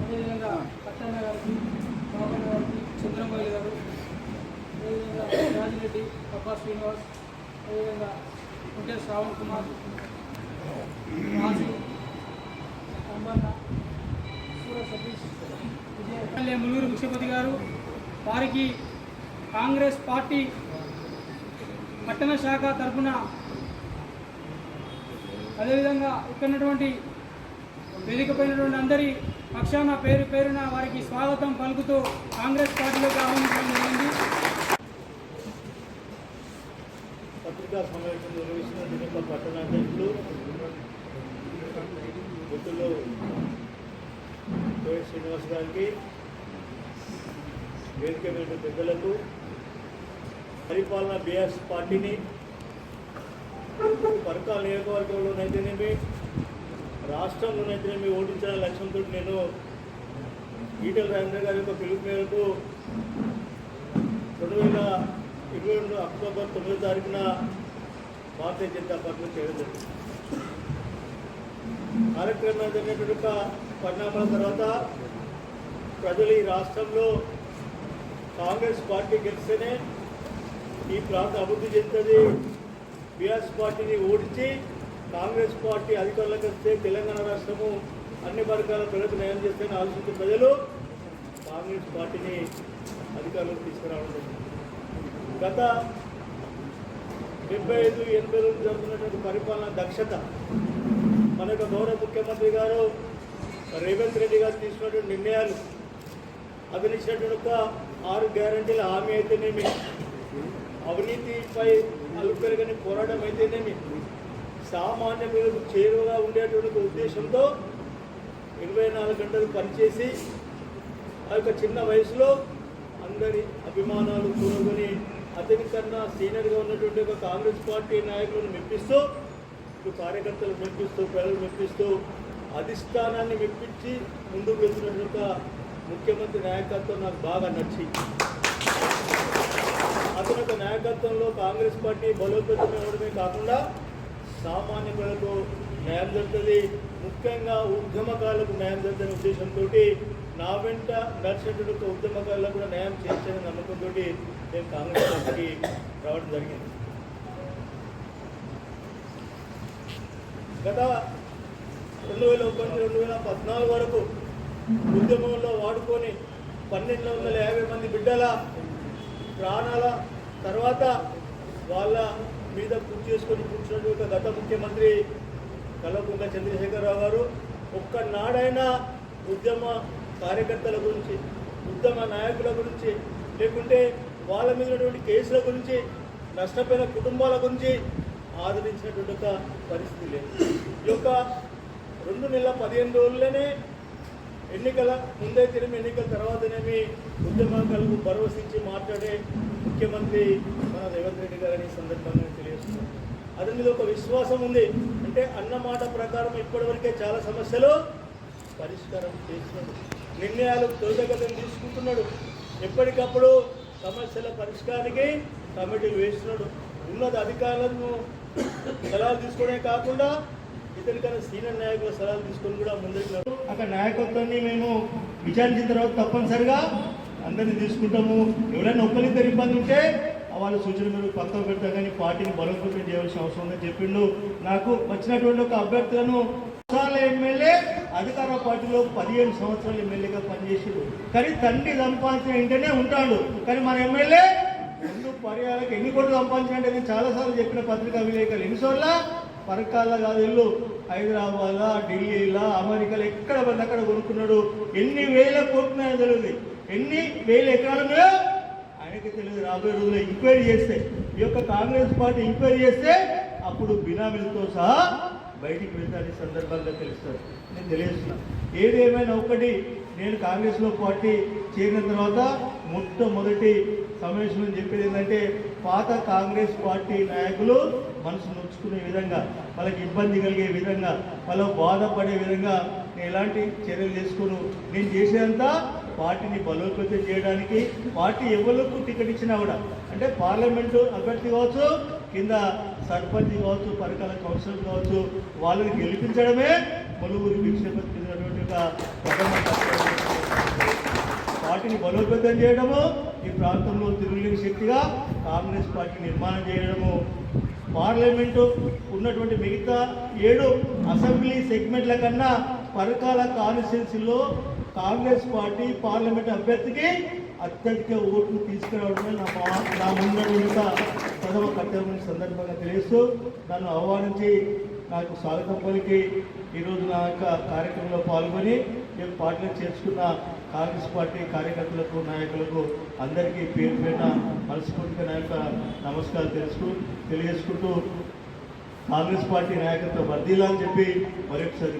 అదేవిధంగా పట్టణ గారికి బాబన్న గారికి చంద్రమౌళి గారు అదేవిధంగా రాజిరెడ్డి పప్పా శ్రీనివాస్ అదేవిధంగా ఉంటే శ్రావణ్ కుమార్ రాజు అంబన్న సూర సతీష్ విజయ ఎమ్మెల్యే ముల్లూరు ముఖ్యపతి గారు వారికి కాంగ్రెస్ పార్టీ పట్టణ శాఖ తరఫున అదేవిధంగా ఇక్కడ ఉన్నటువంటి వేదిక అందరి పక్షాన పేరు పేరున వారికి స్వాగతం పలుకుతూ కాంగ్రెస్ పార్టీలోకి ఆహ్వానించడం జరిగింది. పత్రికా సమావేశం నిర్వహించిన దినక పట్టణ అధ్యక్షులు మిత్రులు కోయ శ్రీనివాస్ గారికి వేదిక మీద పెద్దలకు పరిపాలన బీఆర్ఎస్ పార్టీని పరకాల నియోజకవర్గంలోనైతేనేమి రాష్ట్రంలోనైతేనేమి ఓడించాలనే లక్ష్యంతో నేను ఈటెల రాజేంద్ర గారి యొక్క పిలుపు మేరకు రెండు వేల ఇరవై రెండు అక్టోబర్ తొమ్మిదో తారీఖున భారతీయ జనతా పార్టీలో చేయడం జరిగింది. కార్యక్రమం జరిగినటువంటి యొక్క పరిణామాల తర్వాత ప్రజలు ఈ రాష్ట్రంలో కాంగ్రెస్ పార్టీ గెలిస్తేనే ఈ ప్రాంతం అభివృద్ధి చెందుతుంది. బీఆర్ఎస్ పార్టీని ఓడించి కాంగ్రెస్ పార్టీ అధికారంలోకి వస్తే తెలంగాణ రాష్ట్రము అన్ని వర్గాల ప్రజలకు న్యాయం చేస్తే ఆలోచించిన ప్రజలు కాంగ్రెస్ పార్టీని అధికారంలోకి తీసుకురావడం గత డెబ్బై ఐదు ఎనభై రోజులు జరుగుతున్నటువంటి పరిపాలన దక్షత మన యొక్క గౌరవ ముఖ్యమంత్రి గారు రేవంత్ రెడ్డి గారు తీసుకున్నటువంటి నిర్ణయాలు అతను ఇచ్చినటువంటి ఒక ఆరు గ్యారంటీల హామీ అయితేనేమి అవినీతిపై అలుపెరగని పోరాటం అయితేనేమి? సామాన్య ప్రజలకు చేరువగా ఉండేటువంటి ఉద్దేశంతో ఇరవై నాలుగు గంటలు పనిచేసి ఆ యొక్క చిన్న వయసులో అందరి అభిమానాలు కూరుకొని అతని కన్నా సీనియర్గా ఉన్నటువంటి ఒక కాంగ్రెస్ పార్టీ నాయకులను మెప్పిస్తూ కార్యకర్తలు మెప్పిస్తూ ప్రజలు మెప్పిస్తూ అధిష్టానాన్ని మెప్పించి ముందుకు వెళ్తున్నటువంటి ముఖ్యమంత్రి నాయకత్వం నాకు బాగా నచ్చింది. అతని నాయకత్వంలో కాంగ్రెస్ పార్టీ బలోపేతం అవ్వడమే కాకుండా సామాన్య ప్రజలకు న్యాయం జరుగుతుంది. ముఖ్యంగా ఉద్యమకారులకు న్యాయం జరుగుతున్న ఉద్దేశంతో నా వెంట నడిచినటువంటి ఉద్యమకారులకు కూడా న్యాయం చేయాలనే నమ్మకంతో నేను కాంగ్రెస్ పార్టీకి రావడం జరిగింది. గత రెండు వేల ఒకటి రెండు వేల పద్నాలుగు వరకు ఉద్యమంలో వాడుకొని పన్నెండు వందల యాభై మంది బిడ్డల ప్రాణాల తర్వాత వాళ్ళ మీద పూర్తి చేసుకొని కూర్చున్నటువంటి ఒక గత ముఖ్యమంత్రి కల్వకుంట్ల చంద్రశేఖరరావు గారు ఒక్కనాడైనా ఉద్యమ కార్యకర్తల గురించి ఉద్యమ నాయకుల గురించి లేకుంటే వాళ్ళ మీద ఉన్నటువంటి కేసుల గురించి నష్టపోయిన కుటుంబాల గురించి ఆదరించినటువంటి ఒక పరిస్థితి లేదు. ఈ యొక్క రెండు నెలల పదిహేను రోజుల్లోనే ఎన్నికల ముందైతేనేమి ఎన్నికల తర్వాతనేమి ఉద్యమాలకు భరోసించి మాట్లాడే ముఖ్యమంత్రి మన రేవంత్ రెడ్డి గారని ఈ సందర్భంగా నేను తెలియజేస్తున్నాను అతని మీద ఒక విశ్వాసం ఉంది. అంటే అన్న మాట ప్రకారం ఇప్పటివరకే చాలా సమస్యలు పరిష్కారం చేస్తున్నాడు నిర్ణయాలు త్వరితగతిని తీసుకుంటున్నాడు. ఎప్పటికప్పుడు సమస్యల పరిష్కారానికి కమిటీలు వేస్తున్నాడు ఉన్నత అధికారులను సలహాలు తీసుకోవడమే కాకుండా తెలియని సీనియర్ నాయకుల సలహాలు తీసుకొని కూడా ముందుకు అక్కడ నాయకత్వాన్ని మేము విచారించిన తర్వాత తప్పనిసరిగా అందరినీ తీసుకుంటాము. ఎవరైనా ఒక్కరిద్దరు ఇబ్బంది ఉంటే వాళ్ళ సూచన మీరు పక్కన పెడతా కానీ పార్టీని బలోపేతం చేయవలసిన అవసరం ఉందని చెప్పిండు. నాకు వచ్చినటువంటి ఒక అభ్యర్థులను ఎమ్మెల్యే అధికార పార్టీలో పదిహేను సంవత్సరాలు ఎమ్మెల్యేగా పనిచేసాడు. కానీ తండ్రి సంపాదించిన ఇంటనే ఉంటాడు. కానీ మన ఎమ్మెల్యే రెండు పర్యాలకు ఎన్ని కోట్లు సంపాదించినట్టు నేను చాలాసార్లు చెప్పిన పత్రికా విలేకరులు ఎన్నిసార్లు? పరకాల కాదు ఇల్లు హైదరాబాద్ ఢిల్లీలో అమెరికాలో ఎక్కడ పడితే అక్కడ కొనుక్కున్నాడు. ఎన్ని వేల కోట్లు ఆయన తెలియదు. ఎన్ని వేల ఎకరాలు ఆయనకి తెలియదు. రాబోయే రోజుల్లో ఎంక్వైరీ చేస్తే ఈ యొక్క కాంగ్రెస్ పార్టీ ఎంక్వైరీ చేస్తే అప్పుడు బినామీలతో సహా బయటికి వెళ్తారని సందర్భంగా తెలుస్తారు నేను తెలియజేస్తున్నాను ఏది ఏమైనా ఒకటి నేను కాంగ్రెస్లో పార్టీ చేరిన తర్వాత మొట్టమొదటి సమావేశం చెప్పేది ఏంటంటే పాత కాంగ్రెస్ పార్టీ నాయకులు మనసు నొచ్చుకునే విధంగా వాళ్ళకి ఇబ్బంది కలిగే విధంగా వాళ్ళు బాధపడే విధంగా నేను ఎలాంటి చర్యలు చేసుకోను నేను చేసేదంతా పార్టీని బలోపేతం చేయడానికి పార్టీ ఎవరికి టికెట్ ఇచ్చినా కూడా అంటే పార్లమెంటు అభ్యర్థి కావచ్చు కింద సర్పంచ్ కావచ్చు పరికాల కౌన్సిలర్ కావచ్చు వాళ్ళని గెలిపించడమే పలువురు భిక్షపతినటువంటి ఒక ప్రథమ పార్టీని బలోపేతం చేయడము ఈ ప్రాంతంలో తిరుగులేని శక్తిగా కాంగ్రెస్ పార్టీ నిర్మాణం చేయడము. పార్లమెంటు ఉన్నటువంటి మిగతా ఏడు అసెంబ్లీ సెగ్మెంట్ల కన్నా పరకాల కాన్స్టిట్యున్సీలో కాంగ్రెస్ పార్టీ పార్లమెంట్ అభ్యర్థికి అత్యధిక ఓట్లు తీసుకురావడమే నా నా ముందటువంటి ప్రథమ కర్తవ్యం సందర్భంగా తెలియస్తూ నన్ను ఆహ్వానించి నాకు స్వాగతం పలికి ఈరోజు నా యొక్క కార్యక్రమంలో పాల్గొని నేను పార్టీలో చేర్చుకున్న కాంగ్రెస్ పార్టీ కార్యకర్తలకు నాయకులకు అందరికీ పేరు పేరున మనస్ఫూర్తిగా నా యొక్క నమస్కారాలు తెలుసుకు తెలియజేసుకుంటూ కాంగ్రెస్ పార్టీ నాయకత్వం వర్దీలా అని చెప్పి మరొకసారి